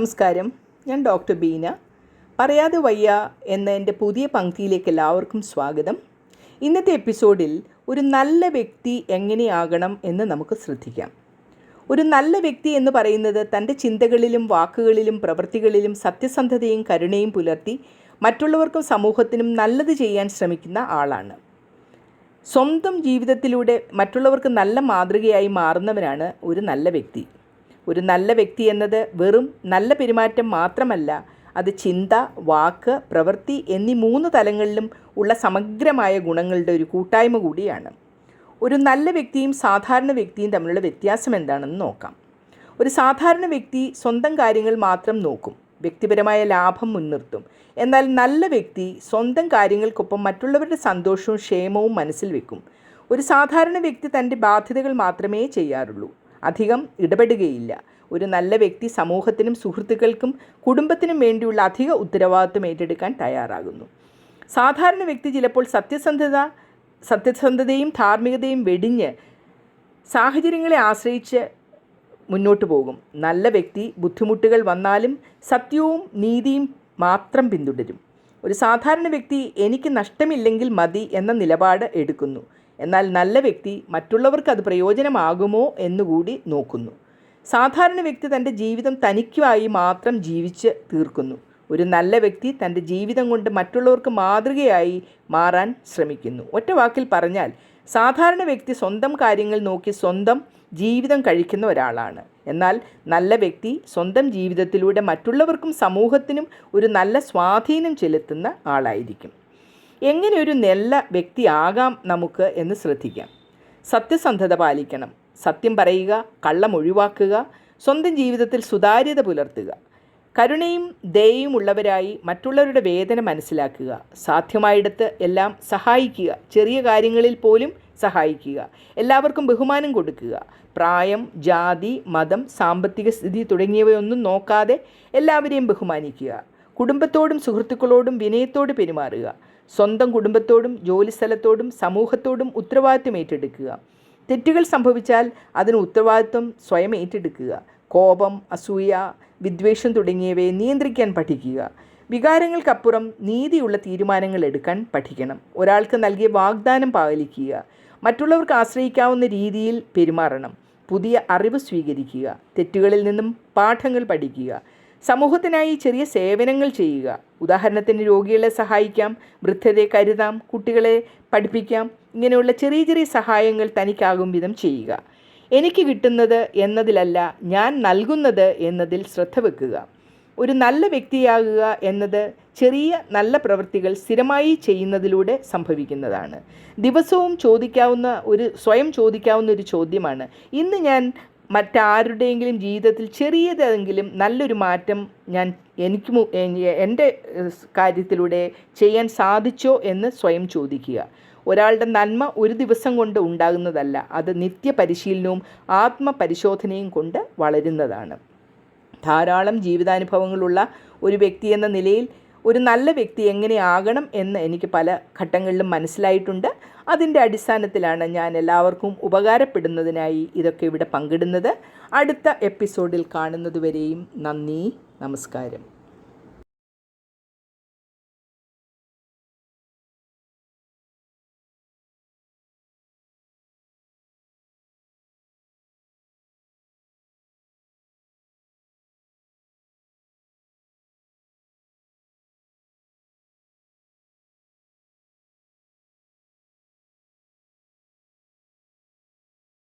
നമസ്കാരം. ഞാൻ ഡോക്ടർ ബീന. പറയാതെ വയ്യ എന്ന എന്റെ പുതിയ പങ്ക്തിയിലേക്ക് എല്ലാവർക്കും സ്വാഗതം. ഇന്നത്തെ എപ്പിസോഡിൽ ഒരു നല്ല വ്യക്തി എങ്ങനെയാകണം എന്ന് നമുക്ക് ശ്രദ്ധിക്കാം. ഒരു നല്ല വ്യക്തി എന്ന് പറയുന്നത് തന്റെ ചിന്തകളിലും വാക്കുകളിലും പ്രവൃത്തികളിലും സത്യസന്ധതയും കരുണയും പുലർത്തി മറ്റുള്ളവർക്കും സമൂഹത്തിനും നല്ലത് ചെയ്യാൻ ശ്രമിക്കുന്ന ആളാണ്. സ്വന്തം ജീവിതത്തിലൂടെ മറ്റുള്ളവർക്ക് നല്ല മാതൃകയായി മാറുന്നവനാണ് ഒരു നല്ല വ്യക്തി. ഒരു നല്ല വ്യക്തി എന്നത് വെറും നല്ല പെരുമാറ്റം മാത്രമല്ല അത് ചിന്ത വാക്ക് പ്രവൃത്തി എന്നീ മൂന്ന് തലങ്ങളിലും ഉള്ള സമഗ്രമായ ഗുണങ്ങളുടെ ഒരു കൂട്ടായ്മ കൂടിയാണ്. ഒരു നല്ല വ്യക്തിയും സാധാരണ വ്യക്തിയും തമ്മിലുള്ള വ്യത്യാസം എന്താണെന്ന് നോക്കാം. ഒരു സാധാരണ വ്യക്തി സ്വന്തം കാര്യങ്ങൾ മാത്രം നോക്കും വ്യക്തിപരമായ ലാഭം മുൻനിർത്തും. എന്നാൽ നല്ല വ്യക്തി സ്വന്തം കാര്യങ്ങൾക്കൊപ്പം മറ്റുള്ളവരുടെ സന്തോഷവും ക്ഷേമവും മനസ്സിൽ വെക്കും. ഒരു സാധാരണ വ്യക്തി തന്റെ ബാധ്യതകൾ മാത്രമേ ചെയ്യാറുള്ളൂ. അധികം ഇടപെടുകയില്ല. ഒരു നല്ല വ്യക്തി സമൂഹത്തിനും സുഹൃത്തുക്കൾക്കും കുടുംബത്തിനും വേണ്ടിയുള്ള അധിക ഉത്തരവാദിത്വം ഏറ്റെടുക്കാൻ തയ്യാറാകുന്നു. സാധാരണ വ്യക്തി ചിലപ്പോൾ സത്യസന്ധത സത്യസന്ധതയും ധാർമ്മികതയും വെടിഞ്ഞ് സാഹചര്യങ്ങളെ ആശ്രയിച്ച് മുന്നോട്ട് പോകും. നല്ല വ്യക്തി ബുദ്ധിമുട്ടുകൾ വന്നാലും സത്യവും നീതിയും മാത്രം പിന്തുടരും. ഒരു സാധാരണ വ്യക്തി എനിക്ക് നഷ്ടമില്ലെങ്കിൽ മതി എന്ന നിലപാട് എടുക്കുന്നു. എന്നാൽ നല്ല വ്യക്തി മറ്റുള്ളവർക്ക് അത് പ്രയോജനമാകുമോ എന്നുകൂടി നോക്കുന്നു. സാധാരണ വ്യക്തി തന്റെ ജീവിതം തനിക്കുമായി മാത്രം ജീവിച്ച് തീർക്കുന്നു. ഒരു നല്ല വ്യക്തി തന്റെ ജീവിതം കൊണ്ട് മറ്റുള്ളവർക്ക് മാതൃകയായി മാറാൻ ശ്രമിക്കുന്നു. ഒറ്റ വാക്കിൽ പറഞ്ഞാൽ സാധാരണ വ്യക്തി സ്വന്തം കാര്യങ്ങൾ നോക്കി സ്വന്തം ജീവിതം കഴിക്കുന്ന ഒരാളാണ്. എന്നാൽ നല്ല വ്യക്തി സ്വന്തം ജീവിതത്തിലൂടെ മറ്റുള്ളവർക്കും സമൂഹത്തിനും ഒരു നല്ല സ്വാധീനം ചെലുത്തുന്ന ആളായിരിക്കും. എങ്ങനെ ഒരു നല്ല വ്യക്തിയാകാം നമുക്ക് എന്ന് ശ്രദ്ധിക്കാം. സത്യസന്ധത പാലിക്കണം. സത്യം പറയുക കള്ളം ഒഴിവാക്കുക സ്വന്തം ജീവിതത്തിൽ സുതാര്യത പുലർത്തുക. കരുണയും ദയയും ഉള്ളവരായി മറ്റുള്ളവരുടെ വേദന മനസ്സിലാക്കുക. സാധ്യമായിടത്ത് എല്ലാം സഹായിക്കുക. ചെറിയ കാര്യങ്ങളിൽ പോലും സഹായിക്കുക. എല്ലാവർക്കും ബഹുമാനം കൊടുക്കുക. പ്രായം ജാതി മതം സാമ്പത്തിക സ്ഥിതി തുടങ്ങിയവയൊന്നും നോക്കാതെ എല്ലാവരെയും ബഹുമാനിക്കുക. കുടുംബത്തോടും സുഹൃത്തുക്കളോടും വിനയത്തോട് പെരുമാറുക. സ്വന്തം കുടുംബത്തോടും ജോലിസ്ഥലത്തോടും സമൂഹത്തോടും ഉത്തരവാദിത്വം ഏറ്റെടുക്കുക. തെറ്റുകൾ സംഭവിച്ചാൽ അതിന് ഉത്തരവാദിത്വം സ്വയം ഏറ്റെടുക്കുക. കോപം അസൂയ വിദ്വേഷം തുടങ്ങിയവയെ നിയന്ത്രിക്കാൻ പഠിക്കുക. വികാരങ്ങൾക്കപ്പുറം നീതിയുള്ള തീരുമാനങ്ങൾ എടുക്കാൻ പഠിക്കണം. ഒരാൾക്ക് നൽകിയ വാഗ്ദാനം പാലിക്കുക. മറ്റുള്ളവർക്ക് ആശ്രയിക്കാവുന്ന രീതിയിൽ പെരുമാറണം. പുതിയ അറിവ് സ്വീകരിക്കുക. തെറ്റുകളിൽ നിന്നും പാഠങ്ങൾ പഠിക്കുക. സമൂഹത്തിനായി ചെറിയ സേവനങ്ങൾ ചെയ്യുക. ഉദാഹരണത്തിന് രോഗികളെ സഹായിക്കാം വൃദ്ധരെ കരുതാം കുട്ടികളെ പഠിപ്പിക്കാം ഇങ്ങനെയുള്ള ചെറിയ ചെറിയ സഹായങ്ങൾ തനിക്കാകും വിധം ചെയ്യുക. എനിക്ക് കിട്ടുന്നത് എന്നതിലല്ല ഞാൻ നൽകുന്നത് എന്നതിൽ ശ്രദ്ധ വെക്കുക. ഒരു നല്ല വ്യക്തിയാകുക എന്നത് ചെറിയ നല്ല പ്രവൃത്തികൾ സ്ഥിരമായി ചെയ്യുന്നതിലൂടെ സംഭവിക്കുന്നതാണ്. ദിവസവും ചോദിക്കാവുന്ന ഒരു സ്വയം ചോദിക്കാവുന്ന ഒരു ചോദ്യമാണ്. ഇന്ന് ഞാൻ മറ്റാരുടെയെങ്കിലും ജീവിതത്തിൽ ചെറിയതെങ്കിലും നല്ലൊരു മാറ്റം ഞാൻ എനിക്ക് എന്റെ കാര്യത്തിലൂടെ ചെയ്യാൻ സാധിച്ചോ എന്ന് സ്വയം ചോദിക്കുക. ഒരാളുടെ നന്മ ഒരു ദിവസം കൊണ്ട് ഉണ്ടാകുന്നതല്ല അത് നിത്യപരിശീലനവും ആത്മപരിശോധനയും കൊണ്ട് വളരുന്നതാണ്. ധാരാളം ജീവിതാനുഭവങ്ങളുള്ള ഒരു വ്യക്തി എന്ന നിലയിൽ ഒരു നല്ല വ്യക്തി എങ്ങനെയാകണം എന്ന് എനിക്ക് പല ഘട്ടങ്ങളിലും മനസ്സിലായിട്ടുണ്ട്. അതിന്റെ അടിസ്ഥാനത്തിലാണ് ഞാൻ എല്ലാവർക്കും ഉപകാരപ്പെടുന്നതിനായി ഇതൊക്കെ ഇവിടെ പങ്കിടുന്നത്. അടുത്ത എപ്പിസോഡിൽ കാണുന്നതുവരെയും നന്ദി നമസ്കാരം.